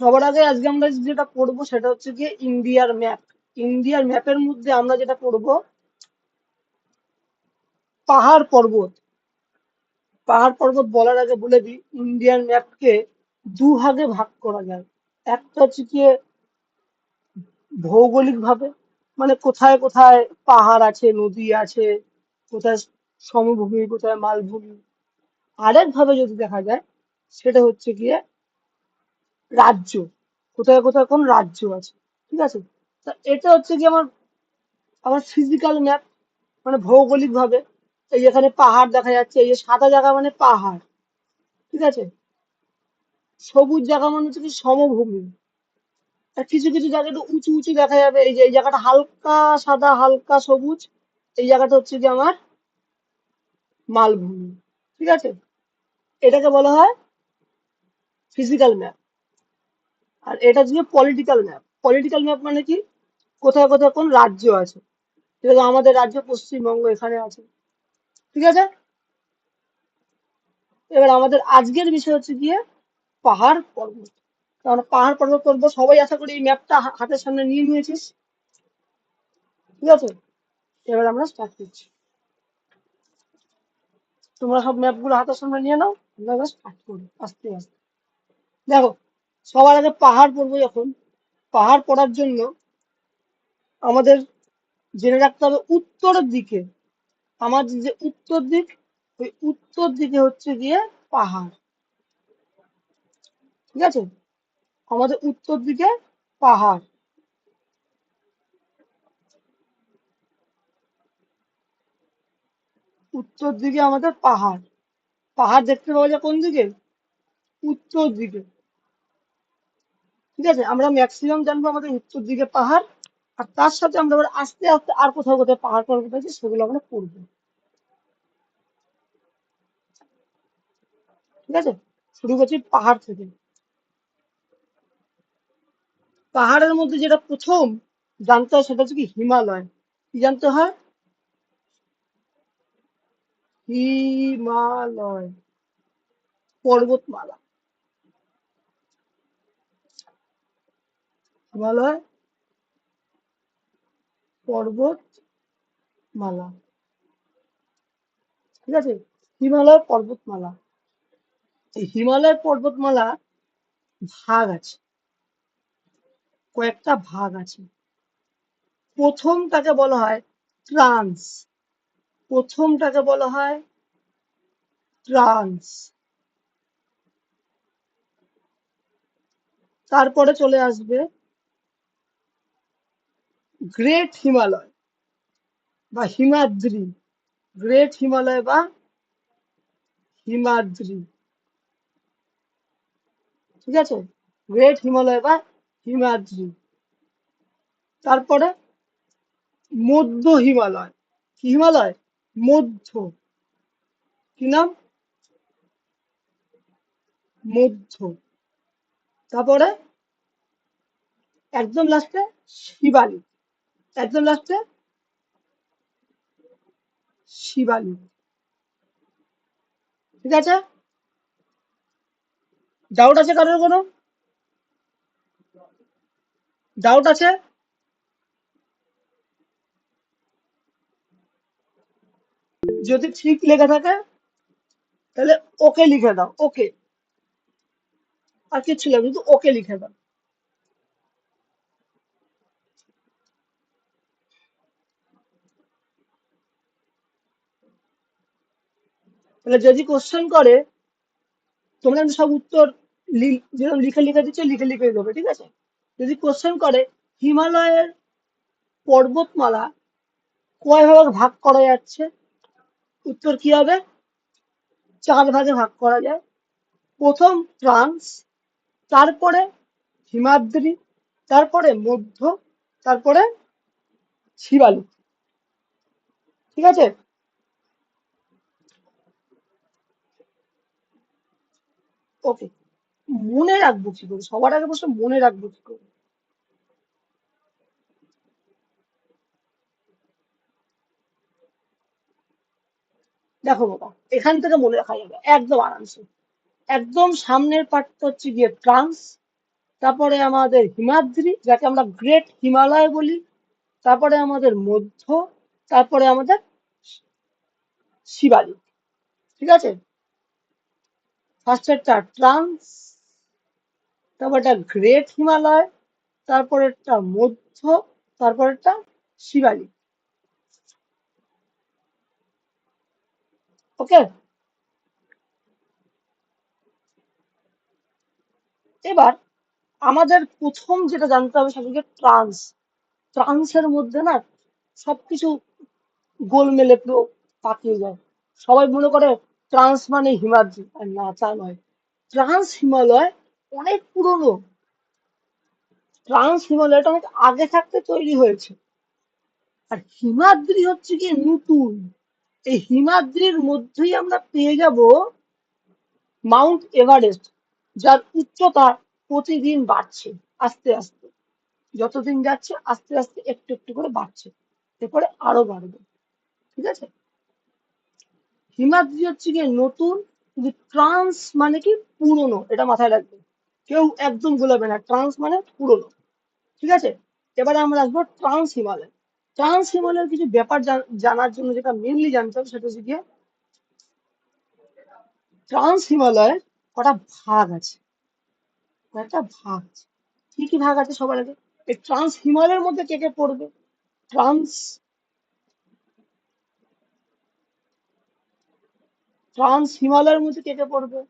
সবার আগে আজকে আমরা যেটা পড়ব সেটা হচ্ছে গিয়ে ইন্ডিয়ার ম্যাপ। ইন্ডিয়ার ম্যাপের মধ্যে আমরা যেটা করব পাহাড় পর্বত। পাহাড় পর্বত বলার আগে বলে দিই ইন্ডিয়ান ম্যাপকে দু ভাগে ভাগ করা যায়। একটা হচ্ছে কি ভৌগোলিক ভাবে মানে কোথায় কোথায় পাহাড় আছে, নদী আছে, কোথায় সমভূমি, কোথায় মালভূমি। আরেক ভাবে যদি দেখা যায়, সেটা হচ্ছে গিয়ে রাজ্য। কোথায় কোথায় কোন রাজ্য আছে। ঠিক আছে? তা এটা হচ্ছে কি আমার আমার ফিজিক্যাল ম্যাপ মানে ভৌগোলিক ভাবে এই এখানে পাহাড় দেখা যাচ্ছে, এই যে সাদা জায়গা মানে পাহাড়। ঠিক আছে? সবুজ জায়গা মানে হচ্ছে কি সমভূমি। কিছু কিছু জায়গা একটু উঁচু উঁচু দেখা যাবে। এই যে, এই জায়গাটা হালকা সাদা, হালকা সবুজ। এই জায়গাটা হচ্ছে কি আমার মালভূমি। ঠিক আছে? এটাকে বলা হয় ফিজিক্যাল ম্যাপ আর এটা হচ্ছে পলিটিক্যাল ম্যাপ পলিটিক্যাল ম্যাপ মানে কি? কোথায় কোথায়, কোন রাজ্য আছে? যেরকম আমাদের রাজ্য পশ্চিমবঙ্গ এখানে আছে। ঠিক আছে? এবার আমাদের আজকের বিষয় হচ্ছে গিয়ে পাহাড় পর্বত। কারণ পাহাড় পর্বত করব সবাই আশা করি এই ম্যাপটা হাতের সামনে নিয়ে নিয়েছিস। ঠিক আছে? এবার আমরা স্টার্ট করছি। তোমরা সব ম্যাপগুলো হাতের সামনে নিয়ে নাও, আমরা স্টার্ট করি আস্তে আস্তে। দেখো সবার আগে পাহাড় পড়ব যখন। পাহাড় পড়ার জন্য আমাদের জেনে রাখতে হবে উত্তরের দিকে। আমার যে উত্তর দিক, ওই উত্তর দিকে হচ্ছে গিয়ে পাহাড়। ঠিক আছে? আমাদের উত্তর দিকে পাহাড়। উত্তর দিকে আমাদের পাহাড়। পাহাড় দেখতে পাওয়া যায় কোন দিকে? উত্তর দিকে। ঠিক আছে? আমরা ম্যাক্সিমাম জানব আমাদের উত্তর দিকে পাহাড়, আর তার সাথে আমরা আস্তে আস্তে আর কোথাও কোথাও পাহাড় পর্বত আছে, সেগুলো আমরা পড়ব। ঠিক আছে? শুরু করছি পাহাড় থেকে। পাহাড়ের মধ্যে যেটা প্রথম জানতে হয় সেটা হচ্ছে কি হিমালয়। কি জানতে হয়? হিমালয়। পর্বতমালা। হিমালয় পর্বতমালা ঠিক আছে? হিমালয় পর্বতমালা এই হিমালয় পর্বতমালা ভাগ আছে। কয়েকটা ভাগ আছে। প্রথমটাকে বলা হয় ট্রান্স প্রথমটাকে বলা হয় ট্রান্স তারপরে চলে আসবে গ্রেট হিমালয় বা হিমাদ্রি গ্রেট হিমালয় বা হিমাদ্রি ঠিক আছে? গ্রেট হিমালয় বা হিমাদ্রি তারপরে মধ্য হিমালয় কি হিমালয় মধ্য। কি নাম? মধ্য। তারপরে একদম লাস্টে শিবালিক একদম লাস্টে শিবালিক ঠিক আছে? ডাউট আছে কারোর কোনো? ডাউট আছে? যদি ঠিক লেখা থাকে, তাহলে ওকে লিখে দাও, ওকে। আর কিছু লাগবে ওকে লিখে দাও। তাহলে যদি কোশ্চেন করে, তোমরা সব উত্তর যেরকম লিখে লিখে দিচ্ছ, লিখে লিখে দেবে, ঠিক আছে? যদি কোশ্চেন করে, হিমালয়ের পর্বতমালা কয় ভাগ ভাগ করা যাচ্ছে? উত্তর কি হবে? চার ভাগে ভাগ করা যায়। প্রথম ট্রান্স, তারপরে হিমাদ্রি, তারপরে মধ্য, তারপরে শিবালু ঠিক আছে? ওকে মনে রাখব কি করে? সবার আগে বসে মনে রাখব কি করে? দেখো বাবা, এখান থেকে মনে রাখা যাবে। একদম আরামসে। একদম সামনের পার্টটা হচ্ছে গিয়ে ট্রান্স তারপরে আমাদের হিমাদ্রি, যাকে আমরা গ্রেট হিমালয় বলি, তারপরে আমাদের মধ্য, তারপরে আমাদের শিবালিক। ঠিক আছে? ফার্স্টেরটা ট্রান্স, তারপরটা গ্রেট হিমালয়, তারপরেরটা মধ্য, তারপরেরটা শিবালিক ওকে? এবার আমাদের প্রথম যেটা জানতে হবে সেটা ট্রান্স। ট্রান্সের মধ্যে না সবকিছু গোলমেলে পুরো পাকিয়ে যায়। সবাই মনে করে ট্রান্স মানে হিমাদ্রি না, তা নয়। ট্রান্স হিমালয় অনেক পুরনো। ট্রান্স হিমালয়টা অনেক আগে থাকতে তৈরি হয়েছে। আর হিমাদ্রি হচ্ছে কি নতুন। এই হিমাদ্রির মধ্যেই আমরা পেয়ে যাব মাউন্ট এভারেস্ট, যার উচ্চতা প্রতিদিন বাড়ছে, আস্তে আস্তে। যতদিন যাচ্ছে, আস্তে আস্তে একটু একটু করে বাড়ছে, এরপরে আরও বাড়বে। ঠিক আছে? হিমাদ্রি হচ্ছে গিয়ে নতুন ট্রান্স মানে কি পুরনো, এটা মাথায় রাখবে। কেউ একদম ভুলাবে না, ট্রান্স মানে পুরনো। ঠিক আছে? এবারে আমরা আসব ট্রান্স হিমালয়। ট্রান্স হিমালয়ের কিছু ব্যাপার জানার জন্য যেটা মেনলি জানতে হবে, সেটা হচ্ছে গিয়ে ট্রান্স হিমালয়ের কটা ভাগ আছে। কয়েকটা ভাগ আছে। কি কি ভাগ আছে সবার আগে? এই ট্রান্স হিমালয়ের মধ্যে কে কে পড়বে? ট্রান্স ট্রান্স হিমালয়ের মধ্যে কে কে পড়বে।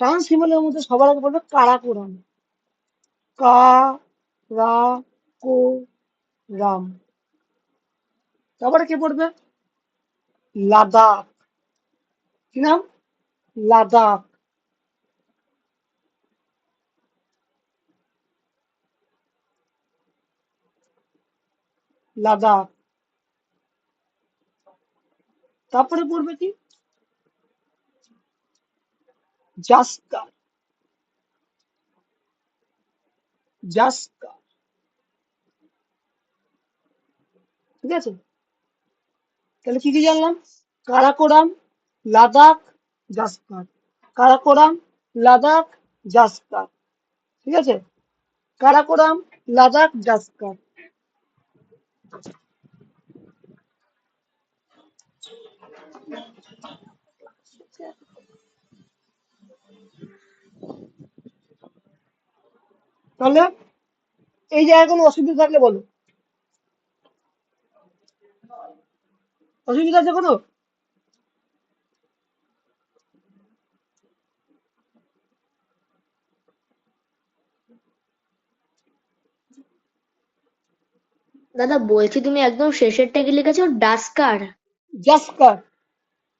ট্রান্স হিমালয়ের মধ্যে সবার আগে পড়বে কারাকোরাম। কা রা কো রাম তারপরে কে পড়বে? লাদাখ। কি নাম? লাদাখ। লাদাখ। তারপরে পড়বে কি? জাস্কার। জাস্কার। ঠিক আছে? তাহলে কি কি জানলাম? কারাকোরাম, লাদাখ, জাস্কার। কারাকোরাম, লাদাখ, জাস্কার। ঠিক আছে? কারাকোরাম, লাদাখ, জাস্কার। তাহলে এই জায়গায় কোনো অসুবিধা থাকলে বলো। অসুবিধা আছে কোনো? দাদা বলছি তুমি একদম শেষেরটা কি লিখেছো ডাস্কার। জাস্কার।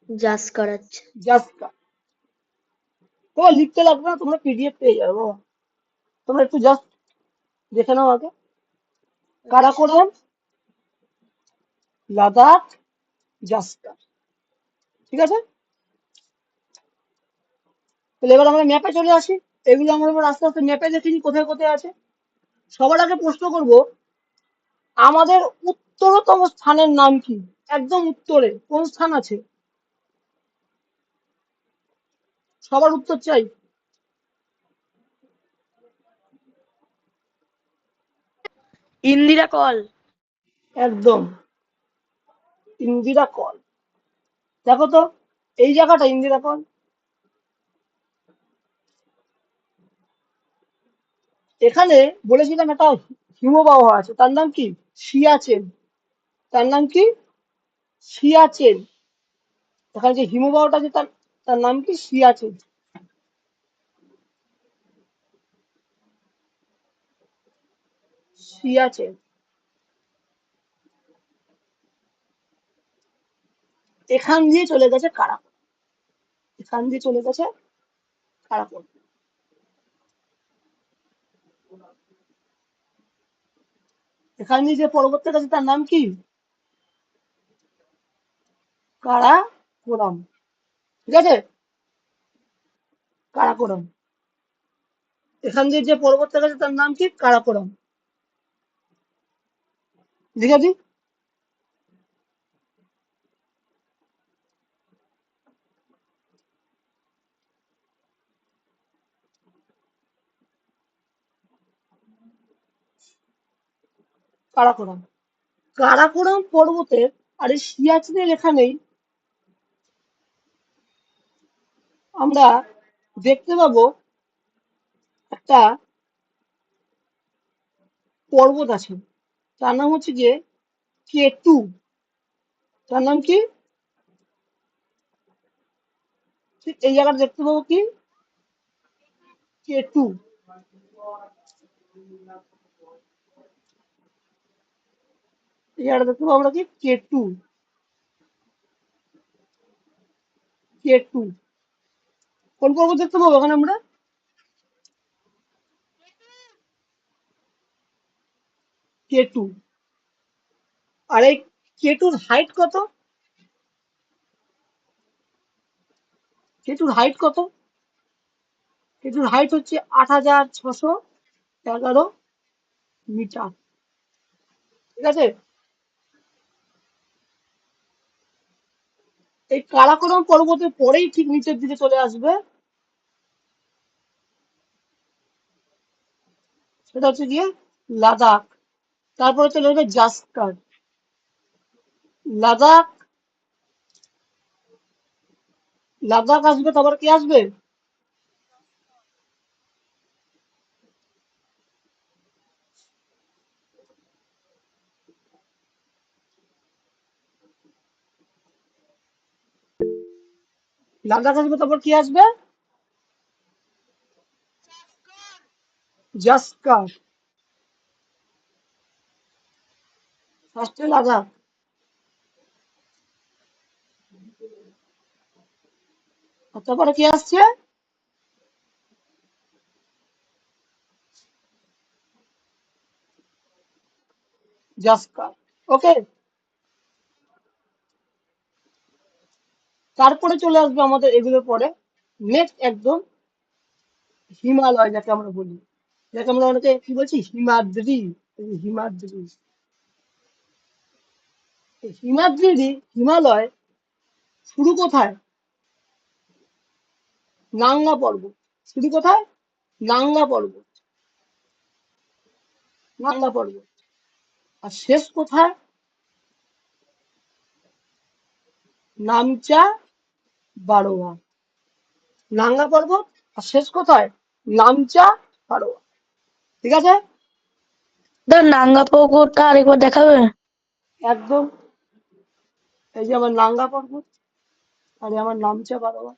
জাস্কার আচ্ছা। জাস্কার। তোমার লিখতে লাগবে না তোমরা পিডিএফ পেয়ে যাবে তোমরা একটু জাস্ট দেখে নাও আগে। কারাকোরাম লাদাখ, জাস্কার। ঠিক আছে? তাহলে এবার আমরা ম্যাপে চলে আসি। এগুলো আমরা এবার আস্তে আস্তে ম্যাপে দেখে নিই কোথায় কোথায় আছে। সবার আগে প্রশ্ন করব, আমাদের উত্তরতম স্থানের নাম কি? একদম উত্তরে। কোন স্থান আছে? সবার উত্তর চাই। ইন্দিরা কল। একদম। ইন্দিরা কল। দেখো তো, এই জায়গাটা ইন্দিরা কল। এখানে বলেছিলাম একটা হিমবাহ আছে, তার নাম কি? সিয়াচেন তার নাম কি? সিয়াচেন এখানে যে হিমবাহটা আছে, তার তার নাম কি? সিয়াচেন সিয়াচেন এখান দিয়ে চলে গেছে কারাকোর এখান দিয়ে চলে গেছে কারাকোর এখান দিয়ে যে পর্বতটা গেছে তার নাম কি? কারাকোরাম ঠিক আছে? কারাকোরাম এখান দিয়ে যে পর্বতটা গেছে তার নাম কি? কারাকোরাম জিগাজি? কারাকোরাম। কারাকোরাম পর্বতের আর এই সিয়াচিনের এখানেই আমরা দেখতে পাবো একটা পর্বত আছে। তার নাম হচ্ছে গিয়ে কেটু তার নাম কি? এই জায়গাটা দেখতে পাবো কি? কেটু এই জায়গাটা দেখতে পাবো আমরা কি? কেটু কেটু কোন পর্বত দেখতে পাবো ওখানে আমরা? কেটু আর এই কেটুর হাইট কত? কেটুর হাইট কত? কেটুর হাইট হচ্ছে আট হাজার ছশো এগারো মিটার। ঠিক আছে? এই কারাকোরাম পর্বতের পরেই ঠিক নিচের দিকে চলে আসবে। সেটা হচ্ছে গিয়ে লাদাখ। তারপরে চলে আসবে জাসকার লাদাখ লাদাখ আসবে তারপর কি আসবে? লাদাখ আসবে তারপর কি আসবে? জাসকার ফার্স্টে আর তারপরে কি আসছে? ওকে তারপরে চলে আসবে আমাদের এগুলোর পরে। নেক্সট একদম হিমালয়, যাকে আমরা বলি। যাকে আমরা অনেকে কি বলছি? হিমাদ্রি। হিমাদ্রি। হিমাদ্রি হিমালয় শুরু কোথায়? নাঙ্গা পর্বত। শুরু কোথায়? নাঙ্গা পর্বত। নাঙ্গা পর্বত। আর শেষ কোথায়? নামচা বারোয়া। নাঙ্গা পর্বত? আর শেষ কোথায়? নামচা বারোয়া। ঠিক আছে? নাঙ্গা পর্বতটা আরেকবার দেখাবে? একদম। এই যে আমার নাঙ্গা পর্বত আর আমার নামচা বারোয়া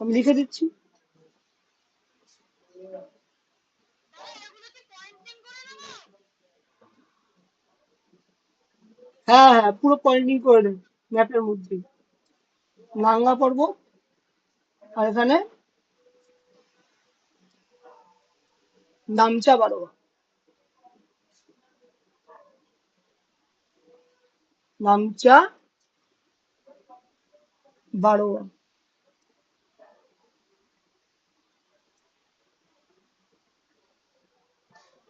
আমি লিখে দিচ্ছি। হ্যাঁ হ্যাঁ পুরো পয়েন্টিং করে নেন ম্যাপের মধ্যে। নাঙ্গা পর্বত আর এখানে নামচা বারোয়া নামচা বারোয়া।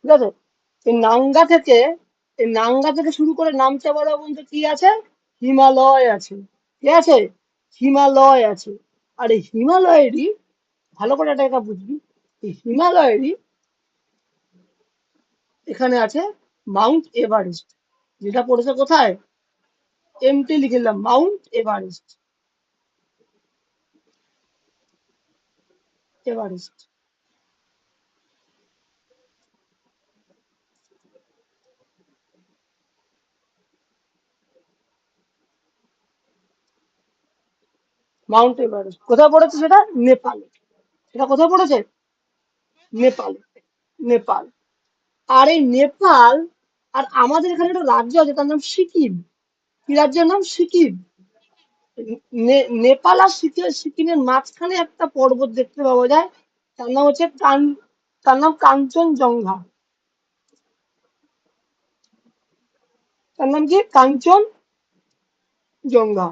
ঠিক আছে? এই নাঙ্গা থেকে, এই নাঙ্গা থেকে শুরু করে নামচা বারোয়া পর্যন্ত কি আছে? হিমালয় আছে। ঠিক আছে? হিমালয় আছে। আর এই হিমালয়েরই, ভালো করে এটা এটা বুঝবি, এই হিমালয়েরই এখানে আছে মাউন্ট এভারেস্ট, যেটা পড়েছে কোথায়? এমটি লিখে দিলাম mount Everest Everest mount Everest কোথায় পড়েছে সেটা? নেপালে। সেটা কোথায় পড়েছে? নেপালে। নেপাল। আর এই নেপাল, আর আমাদের এখানে একটা রাজ্য আছে, তার নাম সিকিম। কি রাজ্যের নাম সিকিম। নেপাল আর সিকিম সিকিমের মাঝখানে একটা পর্বত দেখতে পাওয়া যায়। তার নাম হচ্ছে কান, তার নাম কাঞ্চনজঙ্ঘা। তার নাম কি? কাঞ্চন জঙ্ঘা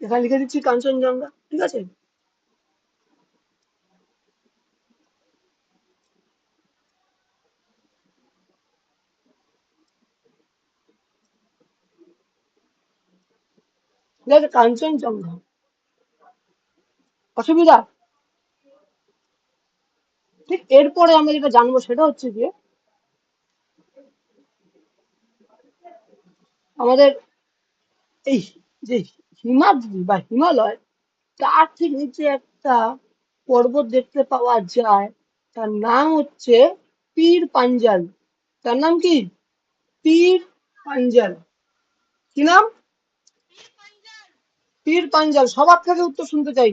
এখানে লিখে দিচ্ছি কাঞ্চনজঙ্ঘা, ঠিক আছে? আছে কাঞ্চনজঙ্ঘা অসুবিধা ঠিক এরপরে আমরা যেটা জানব সেটা হচ্ছে গিয়ে আমাদের এই যে হিমাদ্রি বা হিমালয় তার ঠিক নিচে একটা পর্বত দেখতে পাওয়া যায় তার নাম হচ্ছে পীর পাঞ্জাল তার নাম কি পীর পাঞ্জাল কি নাম পীর পাঞ্জাল সবার থেকে উত্তর শুনতে চাই।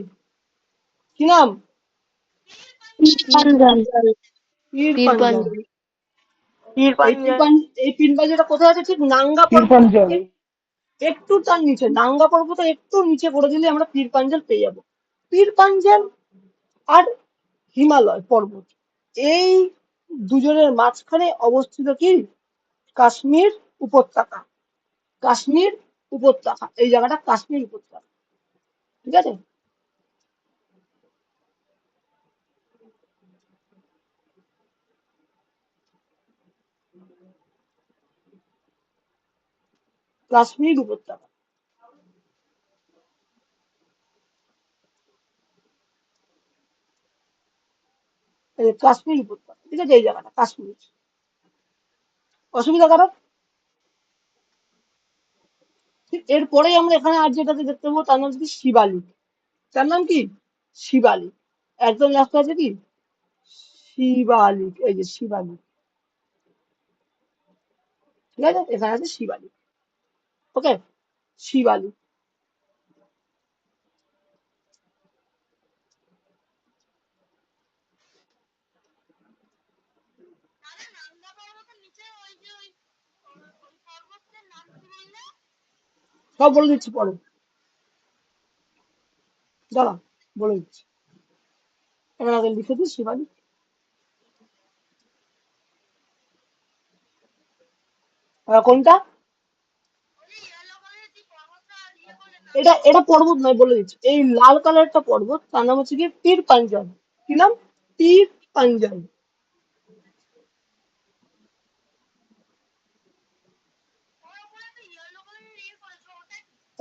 কি নাম? পীর পীর পাঞ্জাল। পাঞ্জাল। এই পীর পাঞ্জ- এই পীর পাঞ্জালটা কোথায় আছে? ঠিক নাঙ্গা পর্বত একটু তার নিচে নাঙ্গা পর্বতে একটু নিচে করে দিলে আমরা পীর পাঞ্জাল পেয়ে যাব। পীর পাঞ্জাল আর হিমালয় পর্বত এই দুজনের মাঝখানে অবস্থিত কি? কাশ্মীর উপত্যকা। কাশ্মীর উপত্যকা, এই জায়গাটা কাশ্মীর উপত্যকা। ঠিক আছে? কাশ্মীর উপত্যকা। কাশ্মীর উপত্যকা, ঠিক আছে? এই জায়গাটা, কাশ্মীর। অসুবিধা কারও ঠিক এরপরেই আমরা এখানে আর যেটাকে দেখতে পাবো, তার নাম কি? শিবালিক। তার নাম কি? শিবালিক। একদম লেখা আছে কি? শিবালিক। এই যে শিবালিক। ঠিক আছে? এখানে আছে শিবালিক। ওকে শিবালিক। সব বলে দিচ্ছি পরে দাঁড়া, বলে দিচ্ছি। এখানে আগে লিখে শিবালিক আর কোনটা? এটা এটা পর্বত নয়, বলে দিচ্ছি। এই লাল কালারটা পর্বত, তার নাম হচ্ছে কি পীর পাঞ্জাল কি নাম? পীর পাঞ্জাল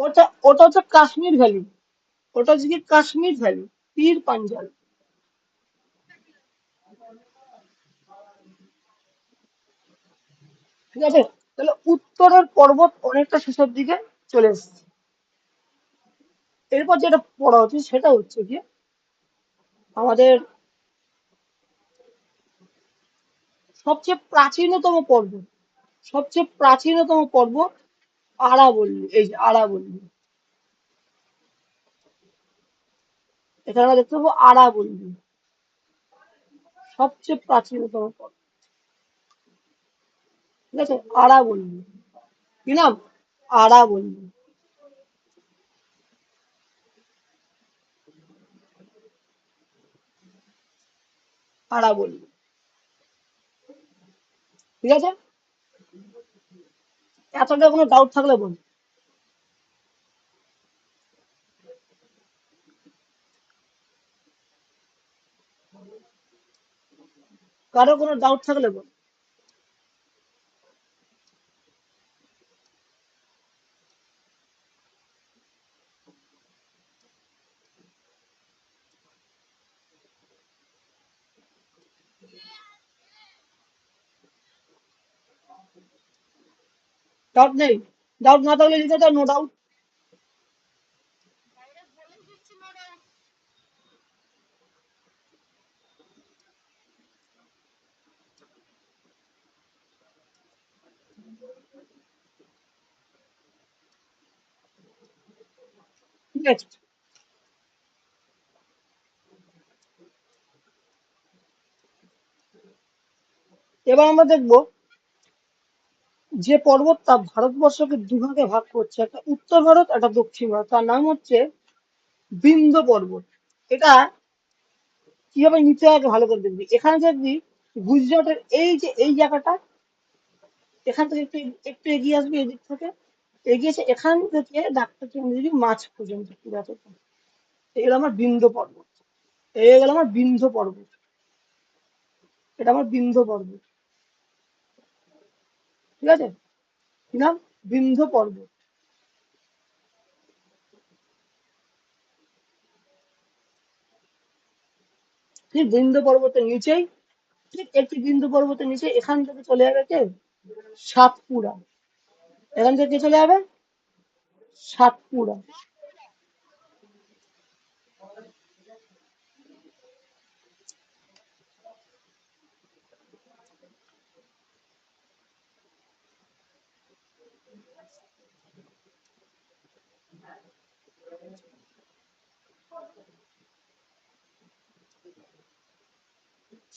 ওটা ওটা হচ্ছে কাশ্মীর ভ্যালি। ওটা হচ্ছে কাশ্মীর ভ্যালি, পীর পাঞ্জাল। ঠিক আছে? তাহলে উত্তরের পর্বত অনেকটা শেষের দিকে চলে এসেছে। এরপর যেটা পড়া হচ্ছে সেটা হচ্ছে কি আমাদের সবচেয়ে প্রাচীনতম পর্বত, সবচেয়ে প্রাচীনতম পর্বত আরাবল্লী এই যে আরাবল্লী এখানে আমরা দেখতে পাবো আরাবল্লী সবচেয়ে প্রাচীনতম পর্বত ঠিক আছে? আরাবল্লী কি নাম? আরাবল্লী আরাবল্লী ঠিক আছে? এতটা কোনো ডাউট থাকলে বল কারও কোনো ডাউট থাকলে বল ডাউট নেই। ডাউট না থাকলে লিখে দাও নো ডাউট এবার আমরা দেখব যে পর্বত তা ভারতবর্ষকে দুভাগে ভাগ করছে, একটা উত্তর ভারত, একটা দক্ষিণ ভারত। তার নাম হচ্ছে বিন্ধ্য পর্বত। এটা কীভাবে নিচে আগে ভালো করে দেখবি? এখানে দেখবি গুজরাটের এই যে, এই জায়গাটা, এখান থেকে একটু একটু এগিয়ে আসবি এদিক থেকে। এগিয়ে এসে এখান থেকে ডাক্তার চন্দ্রজি মাছ পর্যন্ত পুরো এতটা এগুলো আমার বিন্ধ্য পর্বত। এই গেল আমার বিন্ধ্য পর্বত। এটা আমার বিন্ধ্য পর্বত। ঠিক আছে? কি নাম? বিন্ধ পর্বত। ঠিক বিন্দু পর্বতের নিচেই, ঠিক একটি বিন্দু পর্বতের নিচে এখান থেকে চলে যাবে কে? সাতপুরা। এখান থেকে চলে যাবে? সাতপুরা।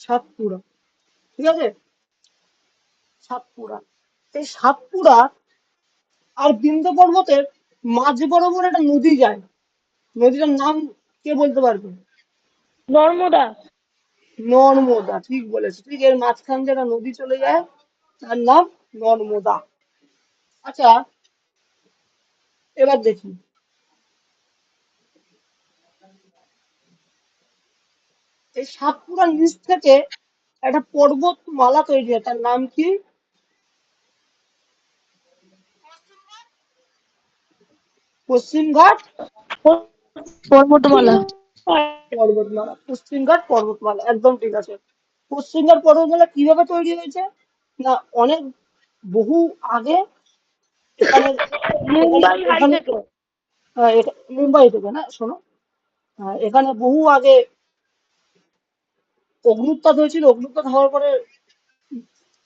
সাতপুরা। ঠিক আছে? সাতপুরা। এই সাতপুরা আর বিন্ধ্য পর্বতের মাঝ বরাবর একটা নদী যায় নদীটার নাম কে বলতে পারবে? নর্মদা। নর্মদা ঠিক বলেছে। ঠিক এর মাঝখান দিয়ে একটা নদী চলে যায় তার নাম নর্মদা। আচ্ছা এবার দেখি। এই সাতপুরার নিচ থেকে একটা পর্বতমালা তৈরি হয়। তার নাম কি? পশ্চিমঘাট? পর্বতমালা। পর্বতমালা। পশ্চিমঘাট পর্বতমালা। একদম ঠিক আছে। পশ্চিমঘাট পর্বতমালা কীভাবে তৈরি হয়েছে? না অনেক বহু আগে এখানে মুম্বাই থেকে না? শোনো। আহ, এখানে বহু আগে অগ্নুৎপাত হয়েছিল। অগ্নুৎপাত হওয়ার পরে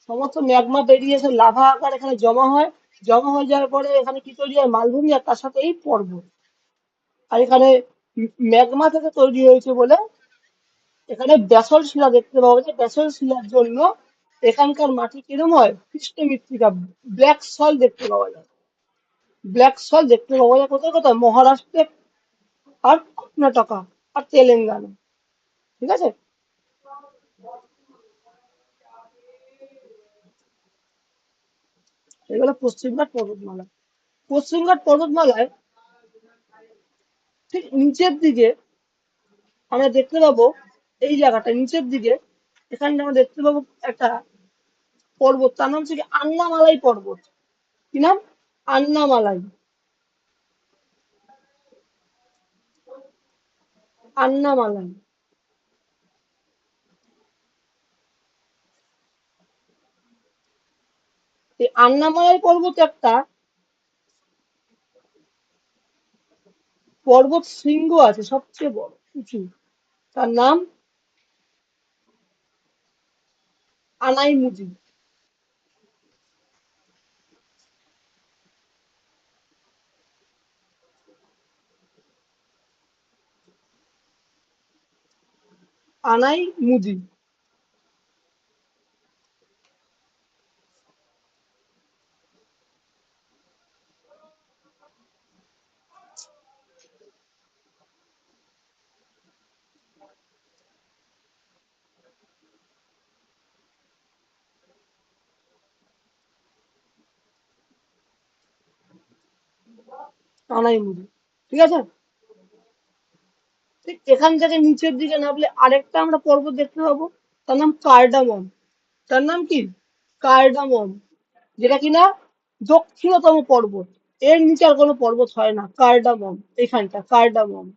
সমস্ত ম্যাগমা বেরিয়ে এসে লাভা আকার এখানে জমা হয়। জমা হয়ে যাওয়ার পরে এখানে কি তৈরি হয়? মালভূমি আর তার সাথে এই পর্বত আর এখানে ম্যাগমা থেকে তৈরি হয়েছে বলে এখানে ব্যাসল শিলা দেখতে পাওয়া যায়। ব্যাসল শিলার জন্য এখানকার মাটি কিরম হয়? কৃষ্ণ মৃত্তিকা ব্ল্যাক সল দেখতে পাওয়া যায়। ব্ল্যাক সল দেখতে পাওয়া যায় কোথায় কোথায়? মহারাষ্ট্রে আর কর্ণাটকা আর তেলেঙ্গানা। ঠিক আছে? এগুলো পশ্চিমঘাট পর্বতমালা। পশ্চিমঘাট পর্বতমালায় ঠিক নিচের দিকে আমরা দেখতে পাবো এই জায়গাটা, নিচের দিকে এখানে আমরা দেখতে পাবো একটা পর্বত, তার নাম হচ্ছে আন্নামালাই পর্বত। কি নাম? আন্নামালাই। আন্নামালাই। এই আন্নামালাই পর্বত একটা পর্বত শৃঙ্গ আছে সবচেয়ে বড় উঁচু। তার নাম আনাইমুদি আনাইমুদি আনাইমুদি ঠিক আছে? ঠিক এখান থেকে নিচের দিকে নামলে আরেকটা আমরা পর্বত দেখতে পাবো, তার নাম কার্ডামম। তার নাম কি? কার্ডামম, যেটা কিনা দক্ষিণতম পর্বত। এর নিচে আর কোনো পর্বত হয় না, কার্ডামম এখানটা কার্ডামম।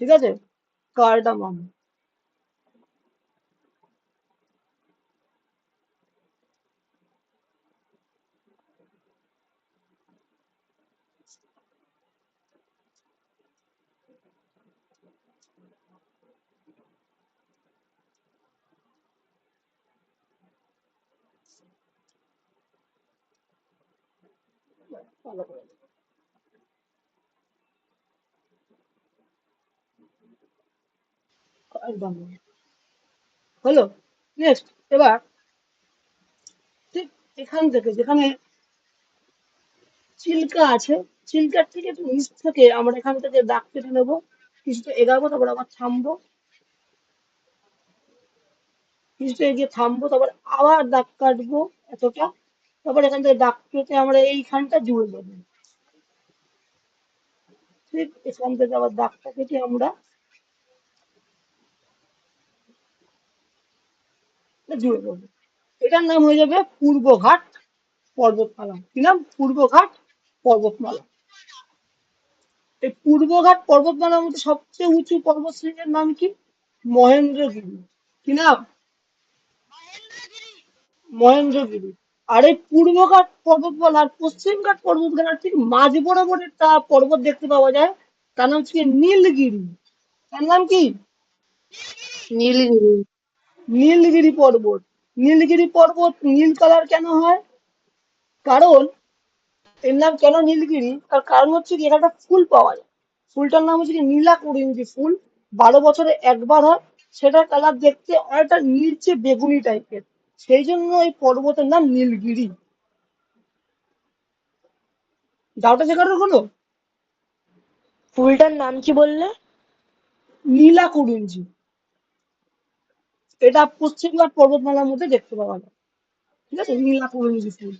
ঠিক আছে? কার্ডামম। ভালো করে হলো? নেক্সট এবার ঠিক এখান থেকে যেখানে চিল্কা আছে, চিল্কার থেকে একটু নিচ থেকে আমরা এখান থেকে দাগ কেটে নেব। কিছুটা এগাবো, তারপর আবার থামবো। কিছুটা এগিয়ে থামবো, তারপর আবার দাগ কাটবো এতটা। তারপর এখান থেকে দাগ কেটে আমরা এইখানটা জুড়ে দেবো ঠিক এখান থেকে আবার দাগটা কেটে আমরা জুড়ে দেবো এটার নাম হয়ে যাবে পূর্বঘাট পর্বতমালা। কি নাম? পূর্বঘাট পর্বতমালা। এই পূর্বঘাট পর্বতমালার মধ্যে সবচেয়ে উঁচু পর্বতশ্রেণীর নাম কি? মহেন্দ্রগিরি। কি নাম? মহেন্দ্রগিরি। আর এই পূর্বঘাট পর্বতমালা আর পশ্চিমঘাট পর্বতমালার ঠিক মাঝ বরাবর একটা পর্বত দেখতে পাওয়া যায়। তার নাম হচ্ছে নীলগিরি। তার নাম কি? নীলগিরি। নীলগিরি পর্বত। নীলগিরি পর্বত নীল কালার কেন হয়? কারণ এর নাম কেন নীলগিরি? তার কারণ হচ্ছে কি এখানে একটা ফুল পাওয়া যায়। ফুলটার নাম হচ্ছে কি নীলা করিঞ্জি ফুল বারো বছরে একবার হয় সেটার কালার দেখতে অনেকটা নীলচে বেগুনি টাইপের সেই জন্য এই পর্বতের নাম নীলগিরি। ডাউটা জায়গাটা হলো ফুলটার নাম কি বললে? নীলা কুরুঞ্জি এটা পশ্চিমঘাট পর্বতমালার মধ্যে দেখতে পাওয়া যায়। ঠিক আছে? নীলা কুরুঞ্জি ফুল।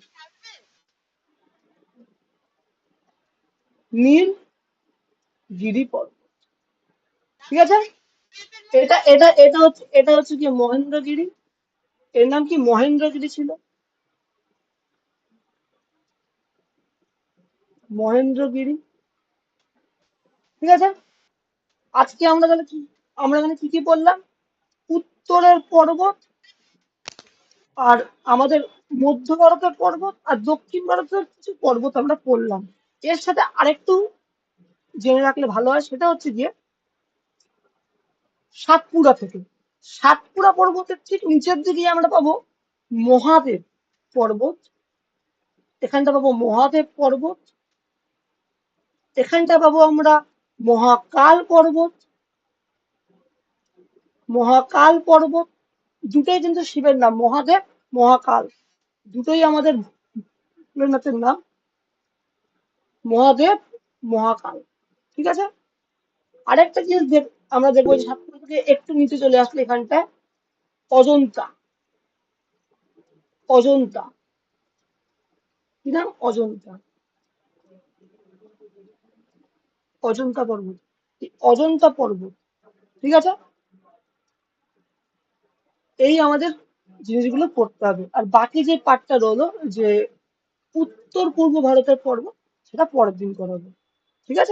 নীল গিরি পর্বত। ঠিক আছে? এটা এটা এটা হচ্ছে এটা হচ্ছে কি মহেন্দ্রগিরি? এর নাম কি মহেন্দ্রগিরি ছিল? মহেন্দ্রগিরি? ঠিক আছে? আজকে আমরা তাহলে কি, আমরা এখানে কি কি বললাম উত্তরের পর্বত আর আমাদের মধ্য ভারতের পর্বত আর দক্ষিণ ভারতের কিছু পর্বত আমরা পড়লাম। এর সাথে আরেকটু জেনে রাখলে ভালো হয়, সেটা হচ্ছে গিয়ে সাতপুরা থেকে। সাতপুরা পর্বতের ঠিক নিচের দিকে আমরা পাবো মহাদেব পর্বত। এখানটা পাবো মহাদেব পর্বত। এখানটা পাবো আমরা মহাকাল পর্বত। মহাকাল পর্বত, দুটোই কিন্তু শিবের নাম, মহাদেব, মহাকাল। দুটোই আমাদের ভোলেনাথের নাম। মহাদেব, মহাকাল। ঠিক আছে? আরেকটা জিনিস দেখ আমরা দেখব যে থেকে একটু নিচে চলে আসলে এখানটায়। অজন্তা। অজন্তা। কি নাম? অজন্তা। অজন্তা পর্বত। অজন্তা পর্বত। ঠিক আছে? এই আমাদের জিনিসগুলো পড়তে হবে। আর বাকি যে পার্টটা রইল, যে উত্তর পূর্ব ভারতের পর্বত, সেটা পরের দিন করাবো। ঠিক আছে?